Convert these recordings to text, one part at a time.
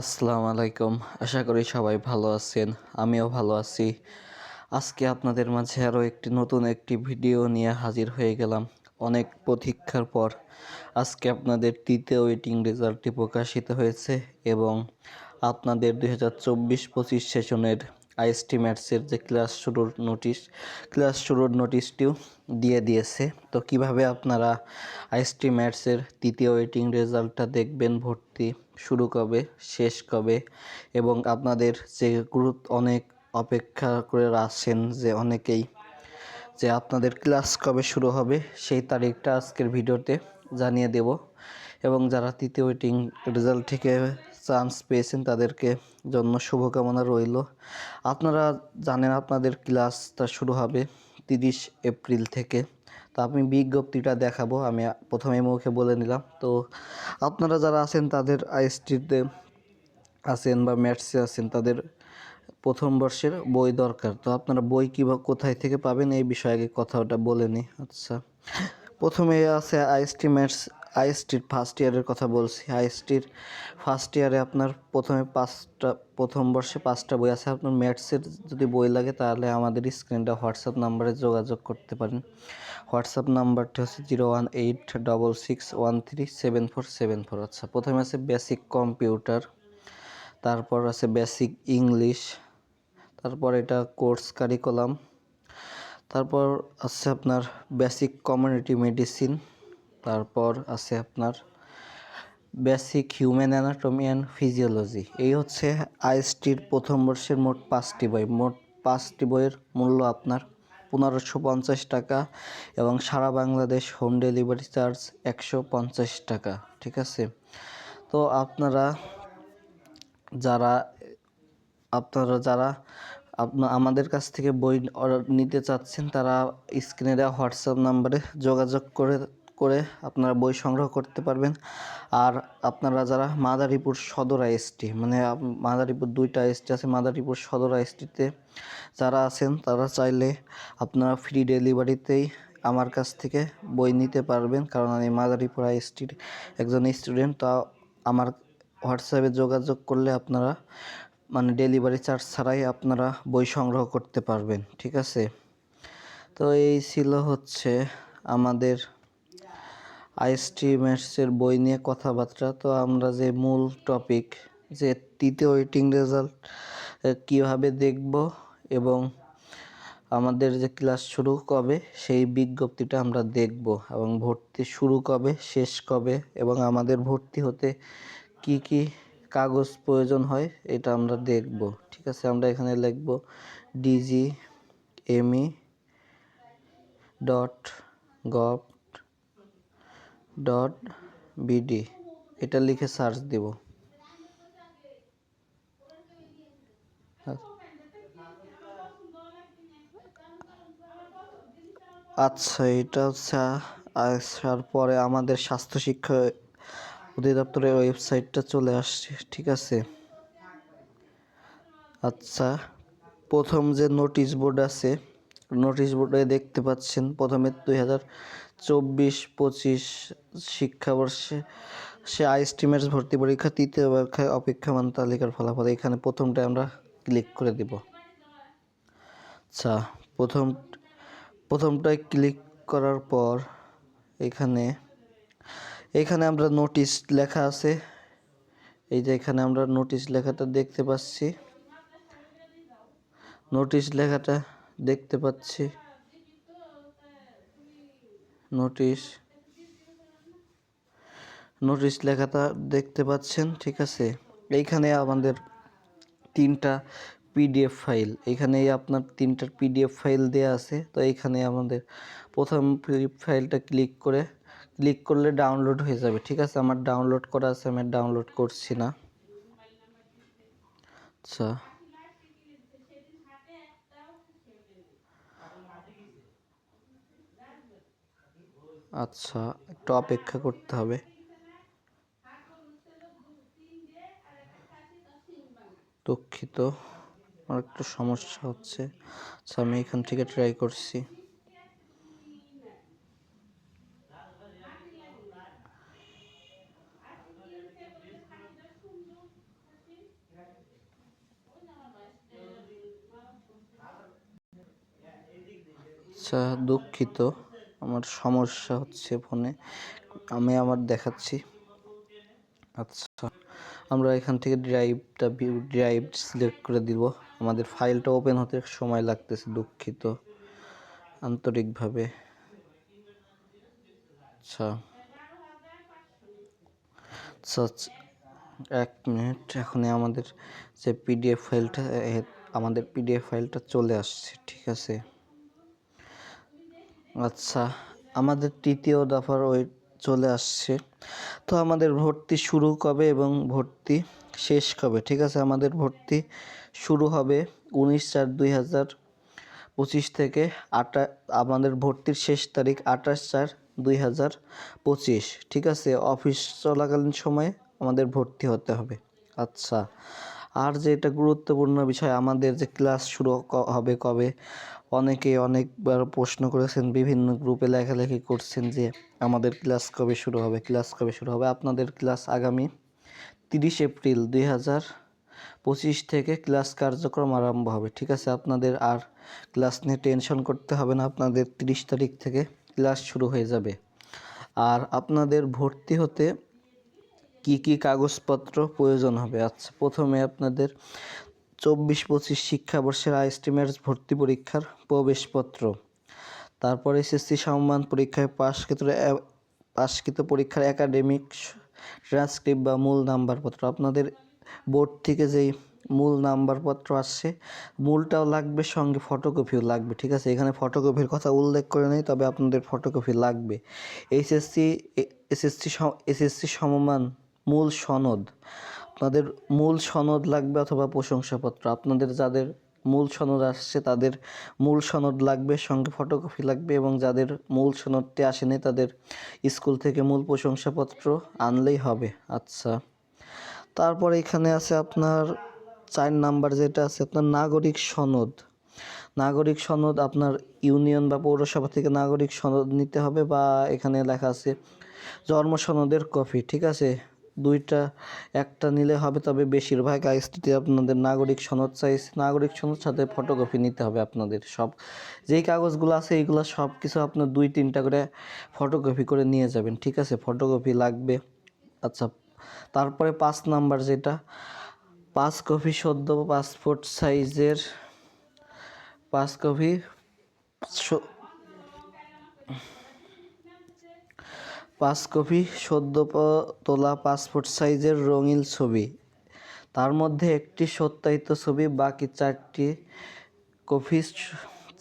আসসালামু আলাইকুম। আশা করি সবাই ভালো আছেন, আমিও ভালো আছি। আজকে আপনাদের মাঝে আরও একটি নতুন একটি ভিডিও নিয়ে হাজির হয়ে গেলাম অনেক প্রতীক্ষার পর। আজকে আপনাদের তৃতীয় ওয়েটিং রেজাল্টটি প্রকাশিত হয়েছে এবং আপনাদের দু হাজার চব্বিশ পঁচিশ সেশনের আইএসটি ম্যাথসের যে ক্লাস শুরুর নোটিশ, ক্লাস শুরুর নোটিশটিও দিয়ে দিয়েছে। তো কীভাবে আপনারা আইএসটি ম্যাথসের তৃতীয় ওয়েটিং রেজাল্টটা দেখবেন, ভর্তি শুরু কবে, শেষ কবে এবং আপনাদের যে গুরুত্ব অনেক অপেক্ষা করে আছেন যে অনেকেই যে আপনাদের ক্লাস কবে শুরু হবে, সেই তারিখটা আজকের ভিডিওতে জানিয়ে দেব। এবং যারা তৃতীয় ওয়েটিং রেজাল্ট থেকে চান্স পেয়েছেন, তাদেরকে জন্য শুভকামনা রইল। আপনারা জানেন আপনাদের ক্লাসটা শুরু হবে তিরিশ এপ্রিল থেকে। তো আমি বিজ্ঞপ্তিটা দেখাবো, আমি প্রথমে মুখে বলে নিলাম। তো আপনারা যারা আছেন, তাদের আইএসটিতে আছেন বা ম্যাথসে আছেন, তাদের প্রথম বর্ষের বই দরকার। তো আপনারা বই কী বা কোথায় থেকে পাবেন, এই বিষয়ে আগে কথাটা বলে নিই। আচ্ছা প্রথমে আছে আইএসটি ম্যাথস আইএসটির ফার্স্ট ইয়ারের কথা বলছি। আইএসটির ফার্স্ট ইয়ারে আপনার প্রথমে পাঁচটা, প্রথম বর্ষে পাঁচটা বই আছে। আপনার ম্যাথসের যদি বই লাগে তাহলে আমাদের স্ক্রিনটা হোয়াটসঅ্যাপ নাম্বারে যোগাযোগ করতে পারেন। হোয়াটসঅ্যাপ নাম্বারটি হচ্ছে zero one eight double six one three seven four seven four আচ্ছা প্রথমে আছে বেসিক কম্পিউটার তারপর আছে বেসিক ইংলিশ তারপর এটা কোর্স কারিকুলাম তারপর আছে আপনার বেসিক কমিউনিটি মেডিসিন তারপর আছে আপনার basic human anatomy and physiology এই হচ্ছে আইএসটির প্রথম বর্ষের মোট পাঁচটি বই। মোট পাঁচটি বইয়ের মূল্য আপনার পনেরোশো পঞ্চাশ টাকা এবং সারা বাংলাদেশ হোম ডেলিভারি চার্জ একশো পঞ্চাশ টাকা, ঠিক আছে? তো আপনারা যারা আপনারা যারা আপনা, আমাদের কাছ থেকে বই অর্ডার নিতে চাচ্ছেন, তারা স্ক্রিনে দেওয়া হোয়াটসঅ্যাপ নাম্বারে যোগাযোগ করে করে আপনারা বই সংগ্রহ করতে পারবেন। আর আপনারা যারা মাদারীপুর সদর আইএসটি মানে মাদারীপুর দুইটা আইএসটি আছে, মাদারীপুর সদর আইএসটিতে যারা আছেন, তারা চাইলে আপনারা ফ্রি ডেলিভারিতেই আমার কাছ থেকে বই নিতে পারবেন। কারণ আমি মাদারীপুর আইএসটির একজন স্টুডেন্ট তা আমার হোয়াটসঅ্যাপে যোগাযোগ করলে আপনারা মানে ডেলিভারি চার্জ ছাড়াই আপনারা বই সংগ্রহ করতে পারবেন, ঠিক আছে? তো এই ছিল হচ্ছে আমাদের আইএসটি ম্যাথসের বই নিয়ে কথাবার্তা। তো আমরা যে মূল টপিক যে তৃতীয় ওয়েটিং রেজাল্ট কীভাবে দেখব এবং আমাদের যে ক্লাস শুরু কবে, সেই বিজ্ঞপ্তিটা আমরা দেখব এবং ভর্তি শুরু কবে, শেষ কবে এবং আমাদের ভর্তি হতে কি কি কাগজ প্রয়োজন হয়, এটা আমরা দেখব। ঠিক আছে, আমরা এখানে লিখব DG ME dot gov dot BD এটা লিখে সার্চ দেব। আচ্ছা এটা আসার পরে আমাদের স্বাস্থ্য শিক্ষা অধিদপ্তরের ওয়েবসাইটটা চলে আসছে, ঠিক আছে? আচ্ছা প্রথম যে নোটিশ বোর্ড আছে নোটিশ বোর্ডে দেখতে পাচ্ছেন, প্রথমে দুই হাজার চব্বিশ, পঁচিশ শিক্ষাবর্ষে সে আইস্টিমের ভর্তি পরীক্ষা, তৃতীয় পরীক্ষায় অপেক্ষমান তালিকার ফলাফল। এখানে প্রথমটায় আমরা ক্লিক করে দিব। আচ্ছা প্রথম, প্রথমটায় ক্লিক করার পর এখানে এখানে আমরা নোটিশ লেখা আছে। এই যে এখানে আমরা নোটিশ লেখাটা দেখতে পাচ্ছি। নোটিশ লেখাটা দেখতে পাচ্ছি। নোটিশ। নোটিশ লেখাটা দেখতে পাচ্ছেন, ঠিক আছে? এইখানে আমাদের তিনটা পিডিএফ ফাইল। এখানে আপনার তিনটার পিডিএফ ফাইল দেয়া আছে। তো এইখানে আমাদের প্রথম ফাইলটা ক্লিক করে, ক্লিক করলে ডাউনলোড হয়ে যাবে, ঠিক আছে? আমার ডাউনলোড করা আছে, আমি ডাউনলোড করছি না। আচ্ছা। আচ্ছা একটু অপেক্ষা করতে হবে। দুঃখিত, আমার একটু সমস্যা হচ্ছে। আচ্ছা আমি এখান থেকে ট্রাই করছি। আচ্ছা দুঃখিত। আমার সমস্যা হচ্ছে ফোনে। আমি আমার দেখাচ্ছি। আচ্ছা আমরা এখান থেকে ড্রাইভটা ড্রাইভ সিলেক্ট করে দিব। আমাদের ফাইলটা ওপেন হতে সময় লাগতেছে দুঃখিত। আন্তরিকভাবে। আচ্ছা। আচ্ছা আচ্ছা, এক মিনিট এখনই আমাদের যে পিডিএফ ফাইলটা আমাদের পিডিএফ ফাইলটা চলে আসছে ঠিক আছে? আচ্ছা আমাদের তৃতীয় দফার ওই চলে আসছে। তো আমাদের ভর্তি শুরু কবে এবং ভর্তি শেষ কবে? ঠিক আছে, আমাদের ভর্তি শুরু হবে উনিশ চার দুই হাজার পঁচিশ থেকে আটা, আমাদের ভর্তির শেষ তারিখ আঠাশ চার দুই হাজার পঁচিশ। ঠিক আছে, অফিস চলাকালীন সময়ে আমাদের ভর্তি হতে হবে। আচ্ছা আর যেটা গুরুত্বপূর্ণ বিষয়, আমাদের যে ক্লাস শুরু হবে কবে? অনেকে অনেকবার প্রশ্ন করেছেন, বিভিন্ন গ্রুপে লেখালেখি করছেন যে আমাদের ক্লাস কবে শুরু হবে, ক্লাস কবে শুরু হবে? আপনাদের ক্লাস আগামী তিরিশ এপ্রিল দুই হাজার পঁচিশ থেকে ক্লাস কার্যক্রম আরম্ভ হবে, ঠিক আছে? আপনাদের আর ক্লাস নিয়ে টেনশন করতে হবে না, আপনাদের তিরিশ তারিখ থেকে ক্লাস শুরু হয়ে যাবে। আর আপনাদের ভর্তি হতে কি কি কাগজপত্র প্রয়োজন হবে? আচ্ছা প্রথমে আপনাদের চব্বিশ পঁচিশ শিক্ষাবর্ষের আইস্টিমের ভর্তি পরীক্ষার প্রবেশপত্র। তারপরে এসএসসি সম্মান পরীক্ষায় পাশকৃত পাশকৃত পরীক্ষার একাডেমিক ট্রান্সক্রিপ্ট বা মূল নাম্বারপত্র। আপনাদের বোর্ড থেকে যেই মূল নাম্বারপত্র আসছে, মূলটাও লাগবে, সঙ্গে ফটোকপিও লাগবে, ঠিক আছে? এখানে ফটোকপির কথা উল্লেখ করে নেই, তবে আপনাদের ফটোকপি লাগবে। এইচএসসি এসএসসি এসএসসি সমমান মূল সনদ। আপনাদের মূল সনদ লাগবে অথবা প্রশংসাপত্র। আপনাদের যাদের মূল সনদ আসছে, তাদের মূল সনদ লাগবে, সঙ্গে ফটোকপি লাগবে এবং যাদের মূল সনদটি আসেনি, তাদের স্কুল থেকে মূল প্রশংসাপত্র আনলেই হবে। আচ্ছা। তারপর এখানে আছে আপনার চার নাম্বার যেটা আছে, আপনার নাগরিক সনদ। নাগরিক সনদ আপনার ইউনিয়ন বা পৌরসভা থেকে নাগরিক সনদ নিতে হবে বা এখানে লেখা আছে জন্ম সনদের কপি, ঠিক আছে? দুইটা, একটা নিলে হবে তবে বেশিরভাগ আইসটিতে আপনাদের নাগরিক সনদ চাইছে নাগরিক সনদ সাথে ফটোকপি নিতে হবে আপনাদের। সব, যেই কাগজগুলো আছে এইগুলো সব কিছু আপনার দুই, তিনটা করে ফটোকপি করে নিয়ে যাবেন, ঠিক আছে? ফটোকপি লাগবে। আচ্ছা তারপরে পাঁচ নাম্বার যেটা, পাঁচ কপি সদ্য পাসপোর্ট সাইজের পাঁচ কপি পাঁচ কপি, সদ্য তোলা পাসপোর্ট সাইজের রঙিন ছবি। তার মধ্যে একটি সত্যায়িত ছবি, বাকি চারটি কপি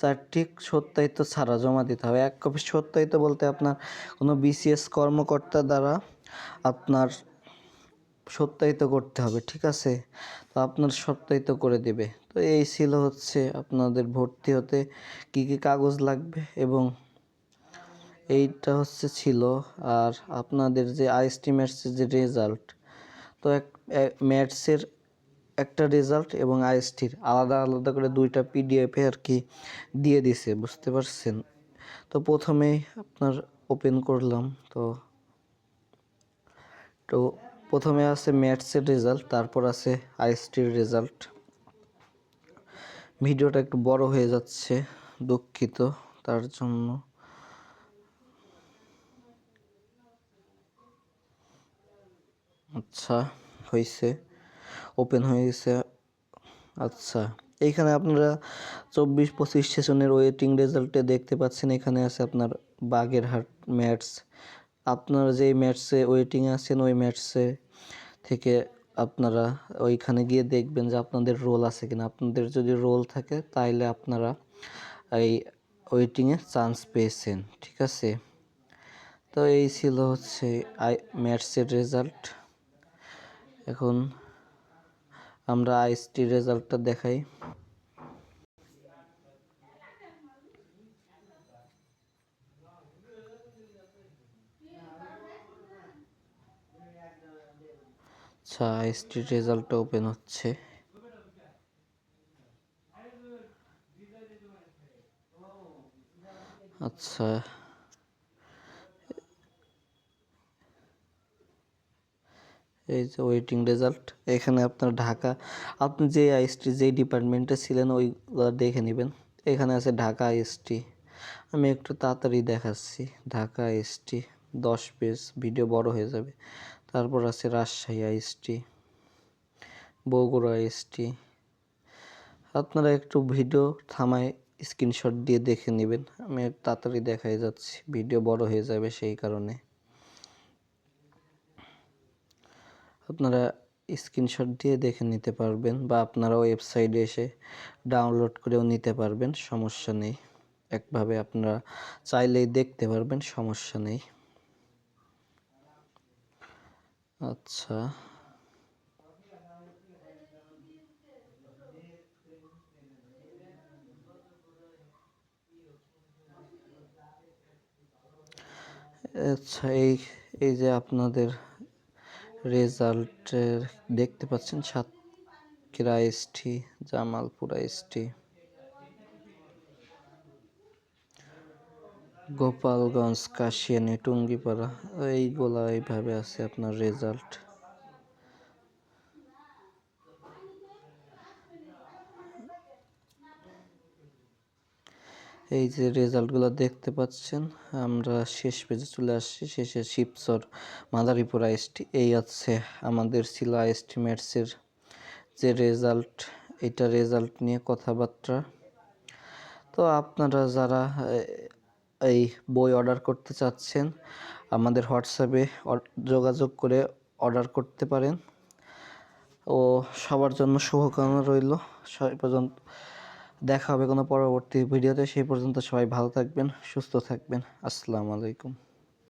চারটি সত্যায়িত ছাড়া জমা দিতে হবে। এক কপি সত্যায়িত বলতে আপনার কোনো বিসিএস কর্মকর্তা দ্বারা আপনার সত্যায়িত করতে হবে, ঠিক আছে? তো আপনার সত্যায়িত করে দেবে। তো এই ছিল হচ্ছে আপনাদের ভর্তি হতে কি কি কাগজ লাগবে এবং এইটা হচ্ছে ছিল আর আপনাদের যে আইএসটি ম্যাটসের যে রেজাল্ট তো এক ম্যাথসের একটা রেজাল্ট এবং আইএসটির আলাদা আলাদা করে দুইটা পিডিএফে আর কি দিয়ে দিছে, বুঝতে পারছেন? তো প্রথমেই আপনার ওপেন করলাম, তো তো প্রথমে আছে ম্যাথসের রেজাল্ট তারপর আছে আইএসটির রেজাল্ট ভিডিওটা একটু বড় হয়ে যাচ্ছে, দুঃখিত, তার জন্য। আচ্ছা হয়েছে ওপেন হয়ে গেছে। আচ্ছা এইখানে আপনারা চব্বিশ, পঁচিশ সেশনের ওয়েটিং রেজাল্টে দেখতে পাচ্ছেন। এখানে আছে আপনার বাগেরহাট ম্যাটস আপনারা যেই ম্যাটসে ওয়েটিং আছেন, ওই ম্যাটসে থেকে আপনারা ওইখানে গিয়ে দেখবেন যে আপনাদের রোল আছে কিনা। আপনাদের যদি রোল থাকে, তাইলে আপনারা এই ওয়েটিংয়ে চান্স পেয়েছেন, ঠিক আছে? তো এই ছিল হচ্ছে, আই ম্যাটসের রেজাল্ট এখন আমরা আইএসটি রেজাল্টটা দেখাই। আচ্ছা আইএসটি রেজাল্টটা ওপেন হচ্ছে। আচ্ছা এই যে ওয়েটিং রেজাল্ট এখানে আপনার ঢাকা, আপনি যে আইএসটি যেই ডিপার্টমেন্টে ছিলেন, ওইগুলো দেখে নেবেন। এখানে আছে ঢাকা আইএসটি আমি একটু তাড়াতাড়ি দেখাচ্ছি, ঢাকা এসটি দশ পেজ ভিডিও বড় হয়ে যাবে। তারপর আছে রাজশাহী আইএসটি বগুড়া আইএসটি আপনারা একটু ভিডিও থামায় স্ক্রিনশট দিয়ে দেখে নেবেন। আমি তাড়াতাড়ি দেখাই যাচ্ছি ভিডিও বড় হয়ে যাবে সেই কারণে। আপনারা স্ক্রিনশট দিয়ে দেখে নিতে পারবেন বা আপনারা ওয়েবসাইটে এসে ডাউনলোড করেও নিতে পারবেন, সমস্যা নেই। একভাবে আপনারা চাইলেই দেখতে পারবেন, সমস্যা নেই। আচ্ছা। আচ্ছা এই এই যে আপনাদের রেজাল্টের দেখতে পাচ্ছেন সাতক্ষীরা এসটি জামালপুরা এসটি গোপালগঞ্জ, কাশিয়ানি, টুঙ্গিপাড়া, এইগুলা এইভাবে আছে আপনার রেজাল্ট। এই যে রেজাল্টগুলো দেখতে পাচ্ছেন, আমরা শেষ পেজে চলে আসছি। শেষে শিবচর মাদারীপুর আইএসটি এই আছে আমাদের ছিল এস্টিমেটসের যে রেজাল্ট এটা রেজাল্ট নিয়ে কথাবার্তা। তো আপনারা যারা এই বই অর্ডার করতে চাচ্ছেন, আমাদের হোয়াটসঅ্যাপে যোগাযোগ করে অর্ডার করতে পারেন। ও, সবার জন্য শুভকামনা রইল। পর্যন্ত দেখা হবে কোনো পরবর্তী ভিডিওতে সেই পর্যন্ত সবাই ভালো থাকবেন সুস্থ থাকবেন। আসসালামু আলাইকুম।